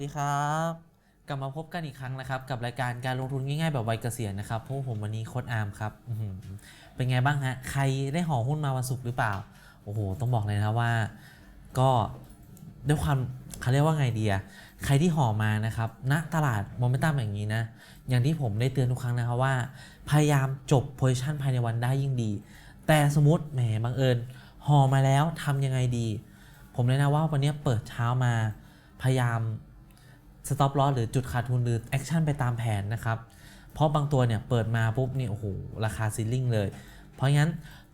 ดีครับ กลับมาพบกันอีกครั้งนะครับ กับรายการการลงทุนง่ายๆแบบวัยเกษียณนะครับพวกผมวันนี้โค้ดอาร์มครับเป็นไงบ้างฮะใครได้ห่อหุ้นมาวันศุกร์หรือเปล่าโอ้โหต้องบอกเลยนะว่า ก็ด้วยความเขาเรียกว่าไงดีอะใครที่ห่อมานะครับณตลาดโมเมนตัมอย่างนี้นะ อย่างที่ผมได้เตือนทุกครั้งนะครับว่า พยายามจบโพซิชันภายในวันได้ยิ่งดี แต่สมมติแหมบังเอิญห่อมาแล้วทำยังไงดี ผมเลยนะว่าวันนี้เปิดเช้ามาพยายาม สต็อปลอสหรือจุดขาดทุนหรือแอคชั่นไปตามแผนนะครับ เพราะบางตัวเนี่ยเปิดมาปุ๊บนี่โอ้โหราคาซีลิ่งเลย เพราะงั้น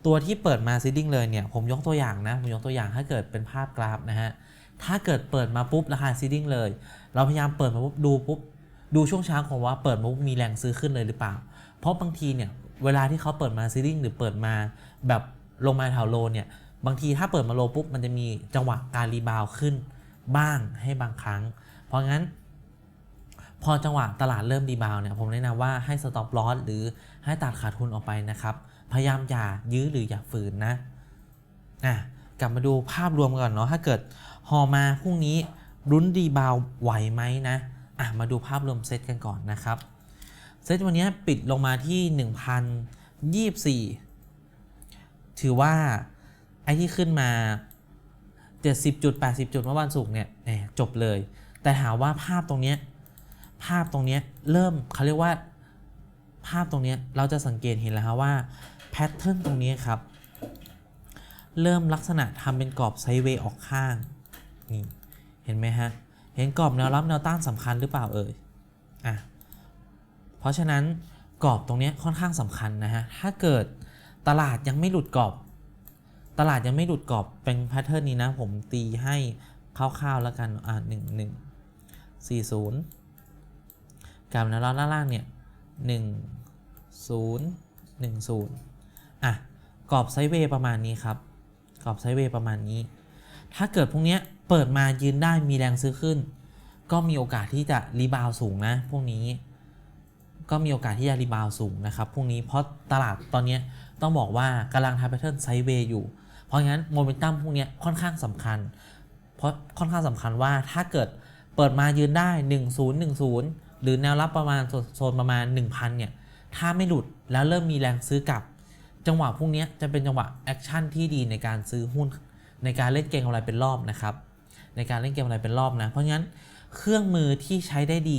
ตัวที่เปิดมาซีลิ่งเลยเนี่ยผมยกตัวอย่างนะผมยกตัวอย่างถ้าเกิดเป็นภาพกราฟนะฮะถ้าเกิดเปิดมาปุ๊บราคาซีลิ่งเลย เราพยายามเปิดมาปุ๊บดูปุ๊บดูช่วงเช้าของว่าเปิดมาปุ๊บมีแรงซื้อขึ้นเลยหรือเปล่า เพราะบางทีเนี่ยเวลาที่เขาเปิดมาซีลิ่งหรือเปิดมาแบบลงมาแถวโลเนี่ยบางทีถ้าเปิดมาโลปุ๊บมันจะมีจังหวะการรีบาวขึ้นบ้างให้บางครั้ง เพราะงั้น พอจังหวะตลาดเริ่มดีบาวเนี่ยผมแนะนำว่าให้สต็อปลอสหรือให้ตัดขาดทุนออกไปนะครับ พยายามอย่ายื้อหรืออย่าฝืนนะอะกลับมาดูภาพรวมก่อนเนาะถ้าเกิดฮอมาพรุ่งนี้รุ้นดีบาวไหวไหมนะอะมาดูภาพรวมเซตกันก่อนนะครับเซตวันนี้ปิดลงมาที่ 1,024 ถือว่าไอ้ที่ขึ้นมา 70จุด80 จุดเมื่อวันศุกร์เนี่ยจบเลย แต่ถามว่าภาพตรงเนี้ยภาพตรงเนี้ยเริ่มเขาเรียกว่าภาพตรงเนี้ยเราจะสังเกตเห็นแล้วครับว่าแพทเทิร์นตรงนี้ครับ เริ่มลักษณะทำเป็นกรอบไซด์เวย์ออกข้างนี่เห็นไหมฮะ เห็นกรอบแนวรับแนวต้านสำคัญหรือเปล่าเอ่ยอะเพราะฉะนั้นกรอบตรงนี้ค่อนข้างสำคัญนะฮะ ถ้าเกิดตลาดยังไม่หลุดกรอบ ตลาดยังไม่หลุดกรอบเป็นแพทเทิร์นนี้นะ ผมตีให้คร่าวๆแล้วกันอ่าหนึ่งหนึ่ง สี่ศูนย์กับแนวรับด้านล่างเนี่ยหนึ่งศูนย์หนึ่งศูนย์อะกรอบไซเวย์ประมาณนี้ครับกรอบไซเวย์ประมาณนี้ ถ้าเกิดพวกเนี้ยเปิดมายืนได้มีแรงซื้อขึ้น ก็มีโอกาสที่จะรีบาวสูงนะพวกนี้ ก็มีโอกาสที่จะรีบาวสูงนะครับพวกนี้เพราะตลาดตอนเนี้ยต้องบอกว่ากำลังทำแพทเทิร์นไซเวย์อยู่ เพราะงั้นโมเมนตัมพวกเนี้ยค่อนข้างสำคัญ เพราะค่อนข้างสำคัญว่าถ้าเกิด เปิดมายืนได้ 1010 หรือแนวรับประมาณโซนประมาณ 1,000 เนี่ย ถ้าไม่หลุดแล้วเริ่มมีแรงซื้อกลับ จังหวะพวกนี้จะเป็นจังหวะแอคชั่นที่ดีในการซื้อหุ้น ในการเล่นเกมอะไรเป็นรอบนะครับ ในการเล่นเกมอะไรเป็นรอบนะ เพราะงั้นเครื่องมือที่ใช้ได้ดี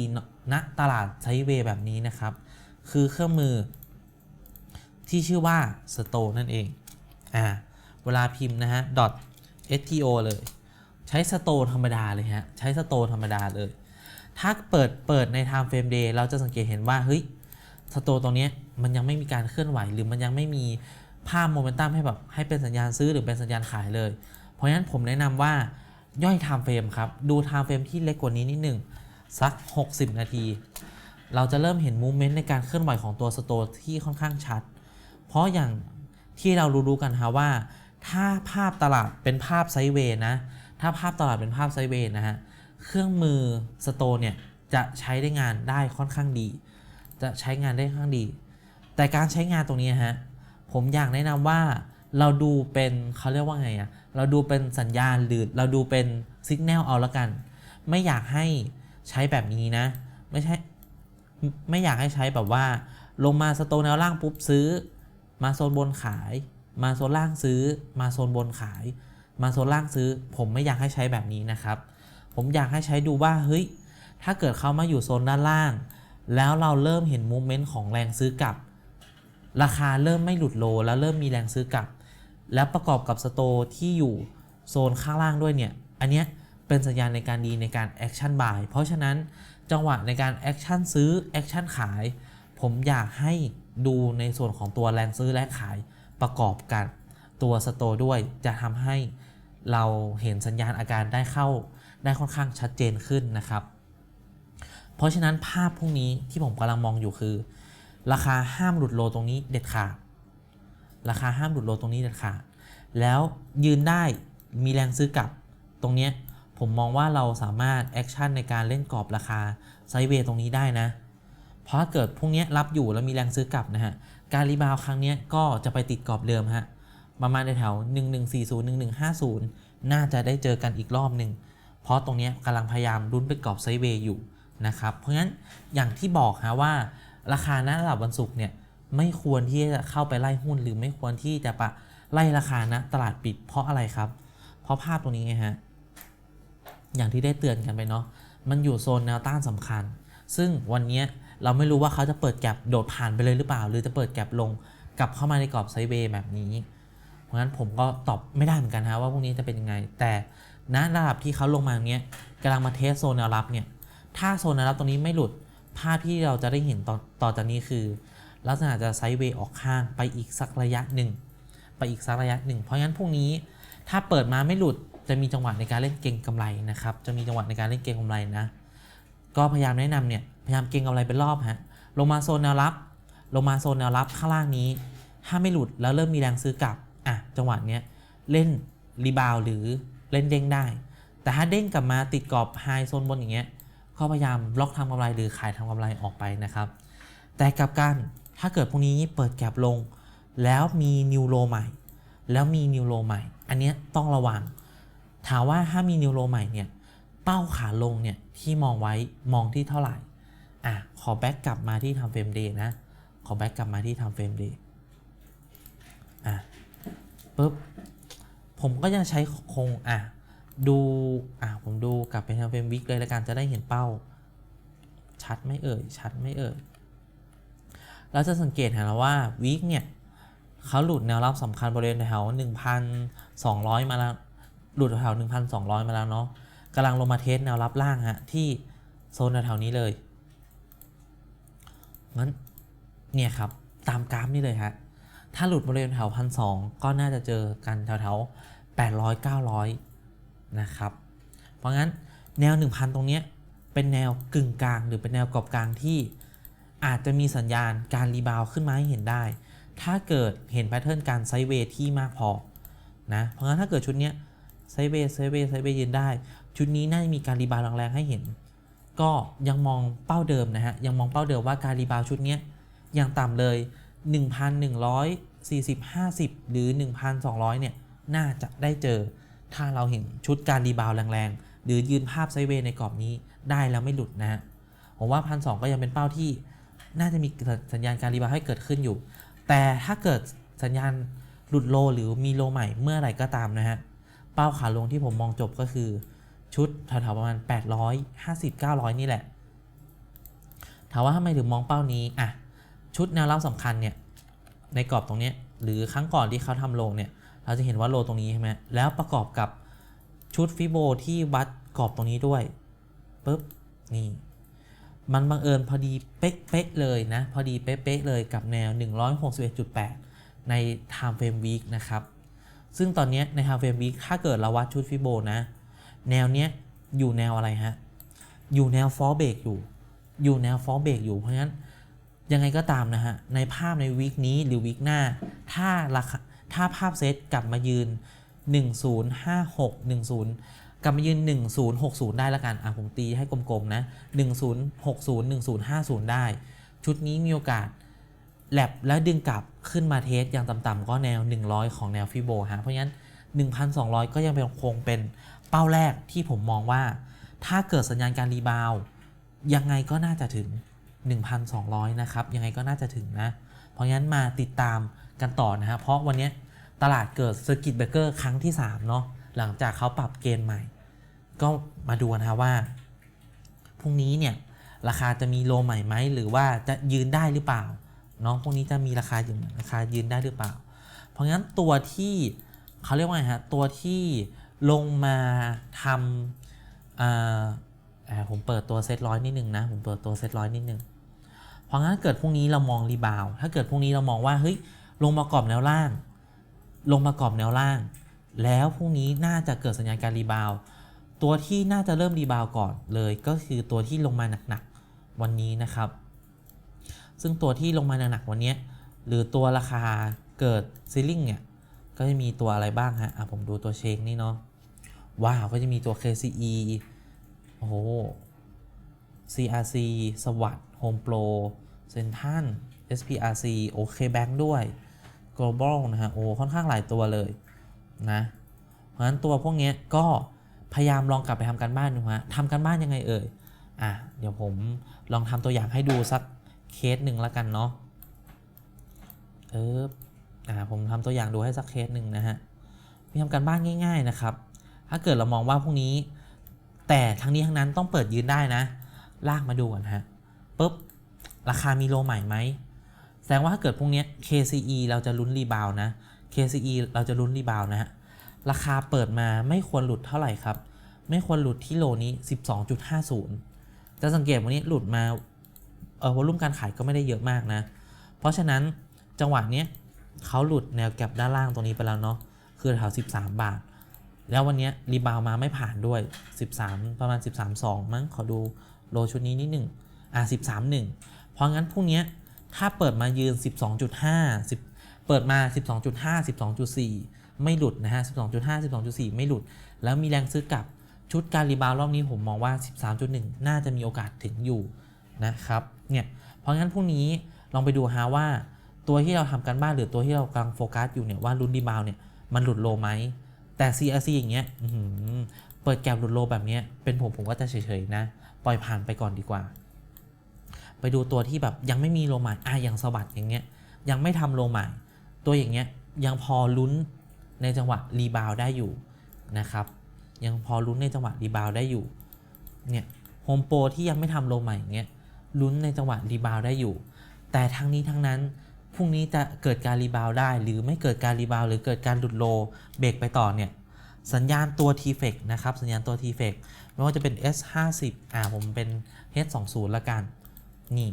ณตลาดไซเวย์แบบนี้นะครับ คือเครื่องมือ ที่ชื่อว่า STO นั่นเอง อ่า เวลาพิมพ์นะฮะ .sto เลย ใช้ store ธรรมดาเลยฮะ ใช้ store ธรรมดาเลย ถ้าเปิดเปิดใน time frame day เราจะสังเกตเห็นว่าเฮ้ยสโตร์ตรงนี้มันยังไม่มีการเคลื่อนไหว หรือมันยังไม่มีภาพโมเมนตัมให้แบบให้เป็นสัญญาณซื้อหรือเป็นสัญญาณขายเลย เพราะฉะนั้นผมแนะนำว่าย่อย time frame ครับ ดู time frame ที่เล็กกว่านี้นิดหนึ่งสัก 60 นาที เราจะเริ่มเห็นมูเมนต์ในการเคลื่อนไหวของตัวสโตร์ที่ค่อนข้างชัด เพราะอย่างที่เรารู้ๆกันฮะว่า ถ้าภาพตลาดเป็นภาพไซด์เวย์นะ ถ้าภาพตลาดเป็นภาพไซเวย์นะฮะ เครื่องมือสโตเนี่ยจะใช้ได้งานได้ค่อนข้างดี จะใช้งานได้ค่อนข้างดี แต่การใช้งานตรงนี้ฮะ ผมอยากแนะนำว่าเราดูเป็นเขาเรียกว่าไงอะเราดูเป็นสัญญาณหรือเราดูเป็นสัญญาณเอาละกัน ไม่อยากให้ใช้แบบนี้นะ ไม่ใช่ ไม่อยากให้ใช้แบบว่า ลงมาสโตนแนวล่างปุ๊บซื้อ มาโซนบนขาย มาโซนล่างซื้อ มาโซนบนขาย มาโซนล่างซื้อ ผมไม่อยากให้ใช้แบบนี้นะครับ ผมอยากให้ใช้ดูว่าเฮ้ยถ้าเกิดเขามาอยู่โซนด้านล่าง แล้วเราเริ่มเห็นมูเมนต์ของแรงซื้อกลับ ราคาเริ่มไม่หลุดโล แล้วเริ่มมีแรงซื้อกลับ แล้วประกอบกับสโตที่อยู่โซนข้างล่างด้วยเนี่ย อันเนี้ยเป็นสัญญาณในการดีในการแอคชั่นบาย เพราะฉะนั้นจังหวะในการแอคชั่นซื้อแอคชั่นขาย ผมอยากให้ดูในส่วนของตัวแรงซื้อและขายประกอบกัน ตัวสโตด้วยจะทำให้ เราเห็นสัญญาณอาการได้เข้าได้ค่อนข้างชัดเจนขึ้นนะครับ เพราะฉะนั้นภาพพวกนี้ที่ผมกำลังมองอยู่คือ ราคาห้ามหลุดโลตรงนี้เด็ดขาดราคาห้ามหลุดโลตรงนี้เด็ดขาดแล้วยืนได้มีแรงซื้อกลับตรงนี้ผมมองว่าเราสามารถแอคชั่นในการเล่นกรอบราคาไซเวย์ตรงนี้ได้นะ เพราะเกิดพวกนี้รับอยู่แล้วมีแรงซื้อกลับนะฮะ การรีบาวครั้งนี้ก็จะไปติดกรอบเดิมฮะ ประมาณในแถว 1140 1150 น่าจะได้เจอกันอีกรอบหนึ่ง เพราะตรงนี้กำลังพยายามลุ้นไปกรอบไซด์เวย์อยู่นะครับ เพราะงั้นอย่างที่บอกฮะว่า ราคาณระดับวันศุกร์เนี่ยไม่ควรที่จะเข้าไปไล่หุ้นหรือไม่ควรที่จะปะไล่ราคานะตลาดปิดเพราะอะไรครับ เพราะภาพตรงนี้ไงฮะ อย่างที่ได้เตือนกันไปเนาะ มันอยู่โซนแนวต้านสำคัญ ซึ่งวันนี้เราไม่รู้ว่าเขาจะเปิดแก็บโดดผ่านไปเลยหรือเปล่า หรือจะเปิดแก็บลงกลับเข้ามาในกรอบไซด์เวย์แบบนี้ เพราะงั้นผมก็ตอบไม่ได้เหมือนกันฮะว่าพวกนี้จะเป็นยังไง แต่ณระดับที่เขาลงมาเนี้ยกำลังมาเทสโซนแนวรับเนี่ยถ้าโซนแนวรับตรงนี้ไม่หลุดภาพที่เราจะได้เห็นต่อต่อจากนี้คือ ลักษณะจะไซด์เวย์ออกข้างไปอีกสักระยะหนึ่งไปอีกสักระยะหนึ่ง เพราะงั้นพวกนี้ถ้าเปิดมาไม่หลุดจะมีจังหวะในการเล่นเก็งกำไรนะครับ จะมีจังหวะในการเล่นเก็งกำไรนะ ก็พยายามแนะนำเนี่ยพยายามเก็งกำไรเป็นรอบฮะลงมาโซนแนวรับ ลงมาโซนแนวรับข้างล่างนี้ ถ้าไม่หลุดแล้วเริ่มมีแรงซื้อกลับ อะจังหวะเนี้ยเล่นรีบาวหรือเล่นเด้งได้ แต่ถ้าเด้งกลับมาติดกรอบไฮโซนบนอย่างเงี้ยก็พยายามล็อกทำกำไรหรือขายทำกำไรออกไปนะครับ แต่กลับกันถ้าเกิดพวกนี้เปิดแก็บลง แล้วมีนิวโลใหม่ แล้วมีนิวโลใหม่ อันนี้ต้องระวัง ถามว่าถ้ามีนิวโลใหม่เนี่ยเป้าขาลงเนี่ยที่มองไว้มองที่เท่าไหร่อะขอแบ็กกลับมาที่ทำเฟรมเดย์นะ ขอแบ็กกลับมาที่ทำเฟรมเดย์อะ ปุ๊บผมก็ยังใช้คงอะดูอะผมดูกลับไปทำเฟรมวิกเลยแล้วกันจะได้เห็นเป้า ชัดไม่เอ่ยชัดไม่เอ่ยเราจะสังเกตเห็นแล้วว่าวิกเนี่ยเขาหลุดแนวรับสำคัญบริเวณแถว1,200 มาแล้วหลุดแถว1,200 มาแล้วเนาะกำลังลงมาเทสแนวรับล่างฮะที่โซนแถวนี้เลยงั้นเนี่ยครับตามกราฟนี่เลยฮะ ถ้าหลุดบริเวณแถวพันสก็น่าจะเจอกันแถวๆ800 900นะครับ เพราะงั้นแนว 1,000 ตรงนี้เป็นแนวกึ่งกลาง หรือเป็นแนวกรอบกลางที่อาจจะมีสัญญาณการรีบาวขึ้นมาให้เห็นได้ ถ้าเกิดเห็นแพทเทิร์นการไซเวย์ที่มากพอนะเพราะงั้นถ้าเกิดชุดนี้ไซเวย์ไซเวย์ไซเวย์ยืนได้ ชุดนี้น่าจะมีการรีบาวแรงๆให้เห็น ก็ยังมองเป้าเดิมนะฮะยังมองเป้าเดิมว่าการรีบาวชุดนี้ยอย่างต่ำเลย 1,140 50 หรือ 1,200 เนี่ย น่าจะได้เจอ ถ้าเราเห็นชุดการรีบาวแรงๆ หรือยืนภาพไซเวย์ในกรอบนี้ได้แล้วไม่หลุดนะฮะผมว่าพันสก็ยังเป็นเป้าที่น่าจะมีสัญญาณการรีบาวให้เกิดขึ้นอยู่ แต่ถ้าเกิดสัญญาณหลุดโลหรือมีโลใหม่เมื่อไหร่ก็ตามนะฮะ เป้าขาลงที่ผมมองจบก็คือ ชุดแถวๆประมาณ 850 900 นี่แหละ ถามว่าทำไมถึงมองเป้านี้ อะ ชุดแนวรับสำคัญเนี่ยในกรอบตรงนี้หรือครั้งก่อนที่เขาทำโลเนี่ยเราจะเห็นว่าโลตรงนี้ใช่ไหมแล้วประกอบกับชุดฟิโบที่วัดกรอบตรงนี้ด้วยปุ๊บนี่มันบังเอิญพอดีเป๊ะๆเลยนะ พอดีเป๊ะๆเลยกับแนว 161.8 ใน time frame week นะครับ ซึ่งตอนนี้ใน time frame week ถ้าเกิดเราวัดชุดฟิโบนะ แนวเนี้ยอยู่แนวอะไรฮะ อยู่แนว fall break อยู่ อยู่แนว fall break อยู่ เพราะฉะนั้น ยังไงก็ตามนะฮะ ในภาพในวีคนี้หรือวีคหน้า ถ้าราคาถ้าภาพเซตกลับมายืน 1056 10 กลับมายืน 1060 ได้ล้วกัน อะผมตีให้กลมๆนะ 1060 1050 ได้ ชุดนี้มีโอกาสแลบแล้วดึงกลับขึ้นมาเทสอย่างต่ำๆก็แนว 100 ของแนวฟิโบฮะ เพราะฉะนั้น 1,200 ก็ยังเป็นคงเป็นเป้าแรกที่ผมมองว่า ถ้าเกิดสัญญาณการรีบาว ยังไงก็น่าจะถึง 1,200 นะครับ ยังไงก็น่าจะถึงนะ เพราะงั้นมาติดตามกันต่อนะฮะ เพราะวันนี้ตลาดเกิดเซอร์กิตเบเกอร์ครั้งที่ 3 เนาะ หลังจากเขาปรับเกณฑ์ใหม่ ก็มาดูกันนะว่า พรุ่งนี้เนี่ย ราคาจะมีโลใหม่ไหม หรือว่าจะยืนได้หรือเปล่า เนาะพรุ่งนี้จะมีราคายืนราคายืนได้หรือเปล่า เพราะงั้นตัวที่เขาเรียกว่าไงฮะ ตัวที่ลงมาทำอ่าอ่าผมเปิดตัวเซตร้อยนิดนึงนะ ผมเปิดตัวเซตร้อยนิดนึง เพราะงั้นเกิดพรุ่งนี้เรามองรีบาว ถ้าเกิดพรุ่งนี้เรามองว่าเฮ้ยลงมากรอบแนวล่าง ลงมากรอบแนวล่าง แล้วพรุ่งนี้น่าจะเกิดสัญญาณการรีบาวตัวที่น่าจะเริ่มรีบาวก่อนเลยก็คือตัวที่ลงมาหนักๆวันนี้นะครับ ซึ่งตัวที่ลงมาหนักๆวันนี้หรือตัวราคาเกิดซีลิงเนี่ยก็จะมีตัวอะไรบ้างฮะอะผมดูตัวเชงนี่เนาะว้าวก็จะมีตัว KCE โอ้โห CRC สวัสด์ Home Pro เซนทัน SPRC โอเคแบงด้วย Global นะฮะโอ้ค่อนข้างหลายตัวเลยนะเพราะฉะนั้นตัวพวกนี้ก็พยายามลองกลับไปทำการบ้านดูฮะทำการบ้านยังไงเอ่ยอะเดี๋ยวผมลองทำตัวอย่างให้ดูสักเคสหนึ่งล้วกันเนาะเอออ่าผมทำตัวอย่างดูให้สักเคสหนึ่งนะฮะมีทำการบ้านง่าย ๆนะครับ ถ้าเกิดเรามองว่าพวกนี้ แต่ทั้งนี้ทั้งนั้นต้องเปิดยืนได้นะ ลากมาดูก่อนฮะปุ๊บราคามีโลใหม่ไหมแสดงว่าถ้าเกิดพวกนี้ KCE เราจะลุ้นรีบาวด์นะ KCE เราจะลุ้นรีบาวด์นะฮะราคาเปิดมาไม่ควรหลุดเท่าไหร่ครับ ไม่ควรหลุดที่โลนี้ 12.50 จะสังเกตวันนี้หลุดมาเออวอลุ่มการขายก็ไม่ได้เยอะมากนะ เพราะฉะนั้นจังหวะเนี้ยเขาหลุดแนวแก็บด้านล่างตรงนี้ไปแล้วเนาะคือแถว 13 บาท แล้ววันนี้รีบาวด์มาไม่ผ่านด้วย 13 ประมาณ 13.2 มั้งขอดู โลชุดนี้นิดหนึ่งอะ13.1เพราะงั้นพรุ่งเนี้ยถ้าเปิดมายืน 12.5 10เปิดมา 12.5 12.4 ไม่หลุดนะฮะ 12.5 12.4 ไม่หลุด แล้วมีแรงซื้อกลับชุดการรีบาวด์รอบนี้ผมมองว่า 13.1 น่าจะมีโอกาสถึงอยู่นะครับ เนี่ย เพราะงั้นพรุ่งนี้ลองไปดูฮะว่า ตัวที่เราทำกันบ้านหรือตัวที่เรากำลังโฟกัสอยู่เนี่ยว่ารุ่นรีบาวด์เนี่ยมันหลุดโลไหมแต่ CRC อย่างเงี้ย เปิดแกลบหลุดโลแบบนี้เป็นผมผมก็จะเฉยๆนะ ปล่อยผ่านไปก่อนดีกว่า ไปดูตัวที่แบบยังไม่มีโลใหม่อะอย่างสวัสดอย่างเงี้ย ยังไม่ทำโลใหม่ตัวอย่างเงี้ยยังพอลุ้นในจังหวะรีบาวได้อยู่นะครับ ยังพอลุ้นในจังหวะรีบาวได้อยู่เนี่ยโฮมโปรที่ยังไม่ทำโลใหม่อย่างเงี้ยลุ้นในจังหวะรีบาวได้อยู่ แต่ทั้งนี้ทั้งนั้นพรุ่งนี้จะเกิดการรีบาวได้ หรือไม่เกิดการรีบาวหรือเกิดการหลุดโลเบรกไปต่อเนี่ย สัญญาณตัว t f e c นะครับ สัญญาณตัว t f e c ไม่ว่าจะเป็น S50 อ่าผมเป็น H20 ละกัน นี่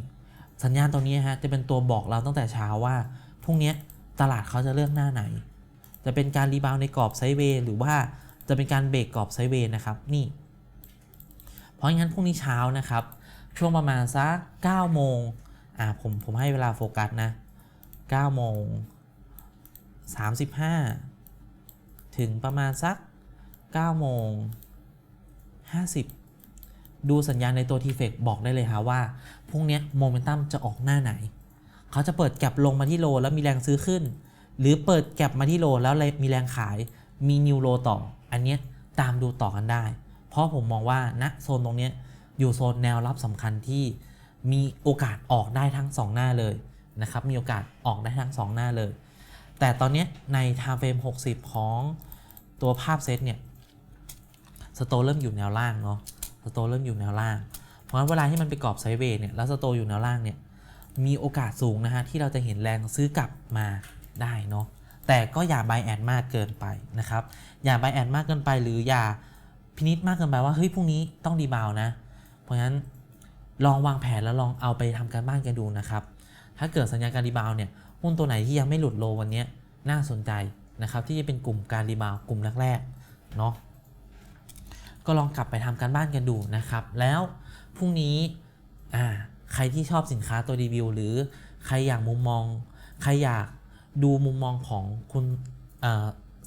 สัญญาณตัวนี้ฮะ จะเป็นตัวบอกเราตั้งแต่เช้าว่าพรุ่งนี้ตลาดเขาจะเลือกหน้าไหน จะเป็นการรีบาวในกรอบไซด์เวย์หรือว่าจะเป็นการเบรกกรอบไซด์เวย์นะครับ นี่ เพราะงั้นพรุ่งนี้เช้านะครับ ช่วงประมาณสัก9โมงอ่าผมผมให้เวลาโฟกัสนะ9โมง35 ถึงประมาณสัก9โมง50 ดูสัญญาณในตัว t f e c บอกได้เลยฮะว่า พรุ่งนี้โมเมนตัมจะออกหน้าไหน เขาจะเปิดแก็บลงมาที่โลแล้วมีแรงซื้อขึ้น หรือเปิดแก็บมาที่โลแล้วมีแรงขาย มีนิวโลต่อ อันนี้ตามดูต่อกันได้ เพราะผมมองว่าณโซนตรงนี้อยู่โซนแนวรับสำคัญที่มีโอกาสออกได้ทั้ง 2 หน้าเลยนะครับ มีโอกาสออกได้ทั้ง 2 หน้าเลย แต่ตอนนี้ใน time frame 60 ของตัวภาพเซตเนี่ยสโตเริ่มอยู่แนวล่างเนาะสโตเริ่มอยู่แนวล่าง เพราะฉะนั้นเวลาที่มันไปกรอบไซเวย์เนี่ยแล้วสโตอยู่แนวล่างเนี่ยมีโอกาสสูงนะฮะที่เราจะเห็นแรงซื้อกลับมาได้เนาะแต่ก็อย่าไบแอดมากเกินไปนะครับ อย่าไบแอดมากเกินไป หรืออย่าพินิษมากเกินไปว่าเฮ้ยพรุ่งนี้ต้องดีบาวนะ เพราะฉะนั้นลองวางแผนแล้วลองเอาไปทำการบ้านกันดูนะครับ ถ้าเกิดสัญญาณการรีบาวเนี่ย หุ้นตัวไหนที่ยังไม่หลุดโลวันนี้น่าสนใจนะครับที่จะเป็นกลุ่มการรีบาวกลุ่มแรกๆเนาะก็ลองกลับไปทำการบ้านกันดูนะครับ แล้วพรุ่งนี้อ่าใครที่ชอบสินค้าตัวรีวิว หรือใครอยากมุมมอง ใครอยากดูมุมมองของคุณ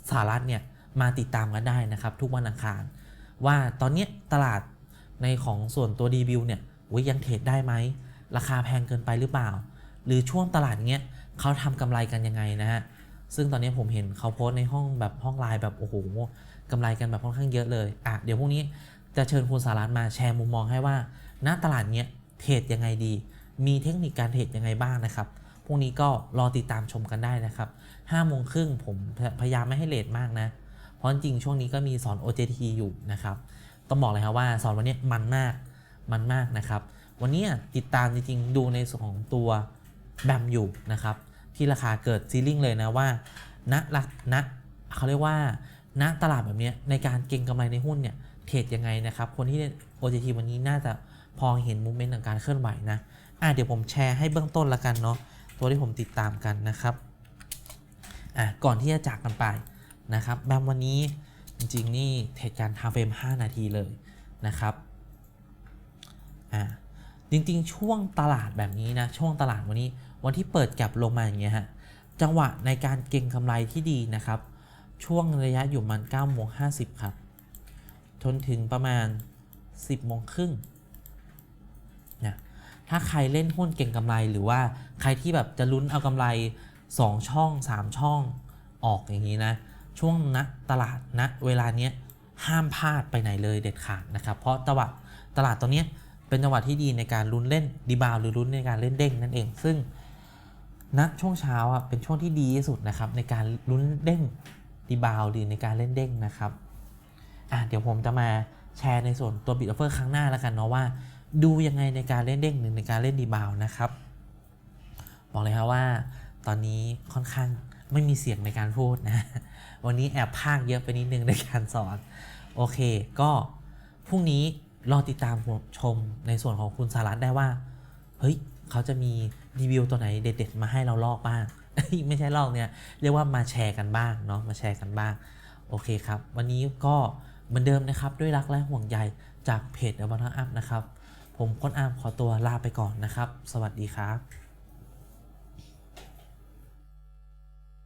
สารัฐเนี่ยมาติดตามกันได้นะครับ ทุกวันอังคาร ว่าตอนนี้ตลาดในของส่วนตัวรีวิวเนี่ยยยังเทรดได้ไหม ราคาแพงเกินไปหรือเปล่า หรือช่วงตลาดเงี้ย เขาทำกำไรกันยังไงนะฮะซึ่งตอนนี้ผมเห็นเขาโพสในห้องแบบห้องไลน์แบบโอ้โหกำไรกันแบบค่อนข้างเยอะเลยอะเดี๋ยวพรุ่งนี้จะเชิญคุณสารัตน์มาแชร์มุมมองให้ว่าณตลาดเนี้ยเทรดยังไงดี มีเทคนิคการเทรดยังไงบ้างนะครับพรุ่งนี้ก็รอติดตามชมกันได้นะครับ5โมงครึ่งผมพยายามไม่ให้เลทมากนะ เพราะจริงช่วงนี้ก็มีสอน OJT อยู่นะครับ ต้องบอกเลยครับว่าสอนวันนี้มันมาก มันมากนะครับ วันนี้ติดตามจริงๆดูในส่วนของตัวแบมอยู่นะครับ ที่ราคาเกิดซีลิ่งเลยนะว่าณลักณเขาเรียกว่าณตลาดแบบนี้ในการเก็งกำไรในหุ้นเนี่ยเทรดยังไงนะครับคนที่ OJT วันนี้น่าจะพอเห็นมูเมนต์ของการเคลื่อนไหวนะอะเดี๋ยวผมแชร์ให้เบื้องต้นละกันเนาะตัวที่ผมติดตามกันนะครับอะก่อนที่จะจากกันไปนะครับแบมวันนี้จริงๆนี่เทรดการทำเฟรม5 นาทีเลยนะครับอ่าจริงๆ ช่วงตลาดแบบนี้นะช่วงตลาดวันนี้ วันที่เปิดแก็บลงมาอย่างเงี้ยฮะจังหวะในการเก็งกำไรที่ดีนะครับ ช่วงระยะอยู่มัน9โมง50 ครับจนถึงประมาณ 10โมงครึ่งนะถ้าใครเล่นหุ้นเก่งกำไรหรือว่าใครที่แบบจะลุ้นเอากำไร 2 ช่อง 3 ช่องออกอย่างนี้นะ ช่วงณตลาดณเวลาเนี้ยห้ามพลาดไปไหนเลยเด็ดขาดนะครับ เพราะตลาดตลาดตอนเนี้ยเป็นจังหวะที่ดีในการลุ้นเล่นดีบาวหรือลุ้นในการเล่นเด้งนั่นเอง ซึ่ง ณช่วงเช้าอะเป็นช่วงที่ดีที่สุดนะครับในการลุ้นเด้งดีบาวหรือในการเล่นเด้งนะครับอะเดี๋ยวผมจะมาแชร์ในส่วนตัวบิตออฟเฟอร์ครั้งหน้าแล้วกันเนาะว่า ดูยังไงในการเล่นเด้งหรือในการเล่นดีบาวนะครับ บอกเลยครับว่า ตอนนี้ค่อนข้างไม่มีเสียงในการพูดนะ วันนี้แอบพากเยอะไปนิดนึงในการสอน โอเค ก็พรุ่งนี้รอติดตามชมในส่วนของคุณสารัตได้ว่า เฮ้ย เขาจะมีรีวิวตัวไหนเด็ดๆมาให้เราลอกบ้าง ไม่ใช่ลอกเนี่ยเรียกว่ามาแชร์กันบ้างเนาะมาแชร์กันบ้างโอเคครับ วันนี้ก็เหมือนเดิมนะครับ ด้วยรักและห่วงใยจากเพจอะบัตอัพนะครับ ผมค้นอามขอตัวลาไปก่อนนะครับ สวัสดีครับ